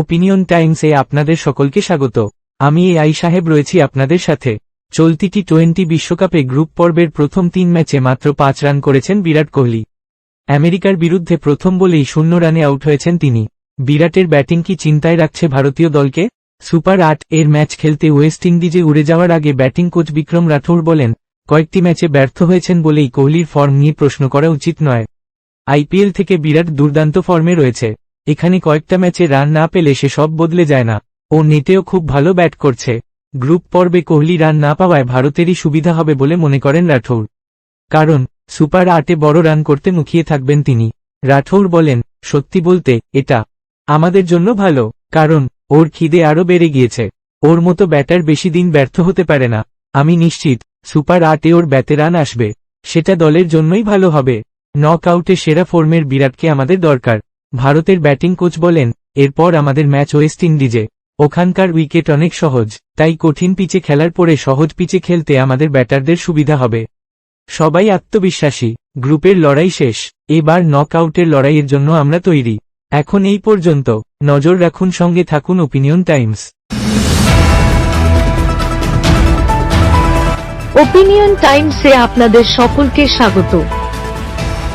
Opinion টাইমসে আপনাদের সকলকে স্বাগত। আমি এ আই সাহেব রয়েছি আপনাদের সাথে। চলতি টি টোয়েন্টি বিশ্বকাপে গ্রুপ পর্বের প্রথম তিন ম্যাচে মাত্র পাঁচ রান করেছেন বিরাট কোহলি। আমেরিকার বিরুদ্ধে প্রথম বলেই শূন্য রানে আউট হয়েছেন তিনি। বিরাটের ব্যাটিং কি চিন্তায় রাখছে ভারতীয় দলকে? সুপার আট এর ম্যাচ খেলতে ওয়েস্ট ইন্ডিজে উড়ে যাওয়ার আগে ব্যাটিং কোচ বিক্রম রাঠৌর বলেন, কয়েকটি ম্যাচে ব্যর্থ হয়েছেন বলেই কোহলির ফর্ম নিয়ে প্রশ্ন করা উচিত নয়। আইপিএল থেকে বিরাট দুর্দান্ত ফর্মে রয়েছে। এখানে কয়েকটা ম্যাচে রান না পেলে সে সব বদলে যায় না। ও নেটেও খুব ভালো ব্যাট করছে। গ্রুপ পর্বে কোহলি রান না পাওয়ায় ভারতেরই সুবিধা হবে বলে মনে করেন রাঠৌর। কারণ, সুপার আটে বড় রান করতে মুখিয়ে থাকবেন তিনি। রাঠৌর বলেন, সত্যি বলতে, এটা আমাদের জন্য ভালো, কারণ, ওর খিদে আরও বেড়ে গিয়েছে। ওর মতো ব্যাটার বেশি দিন ব্যর্থ হতে পারে না। আমি নিশ্চিত, সুপার আটে ওর ব্যাতে রান আসবে। সেটা দলের জন্যই ভালো হবে। নক আউটে সেরা ফর্মের বিরাটকে আমাদের দরকার। ভারতের ব্যাটিং কোচ বলেন, এরপর আমাদের ম্যাচ ওয়েস্ট ইন্ডিজে। ওখানকার উইকেট অনেক সহজ, তাই কঠিন পিচে খেলার পরে সহজ পিচে খেলতে আমাদের ব্যাটারদের সুবিধা হবে। সবাই আত্মবিশ্বাসী, গ্রুপের লড়াই শেষ, এবার নক আউটের লড়াইয়ের জন্য আমরা তৈরি। এখন এই পর্যন্ত, নজর রাখুন সঙ্গে থাকুন ওপিনিয়ন টাইমস। ওপিনিয়ন টাইমসে আপনাদের সকলকে স্বাগত।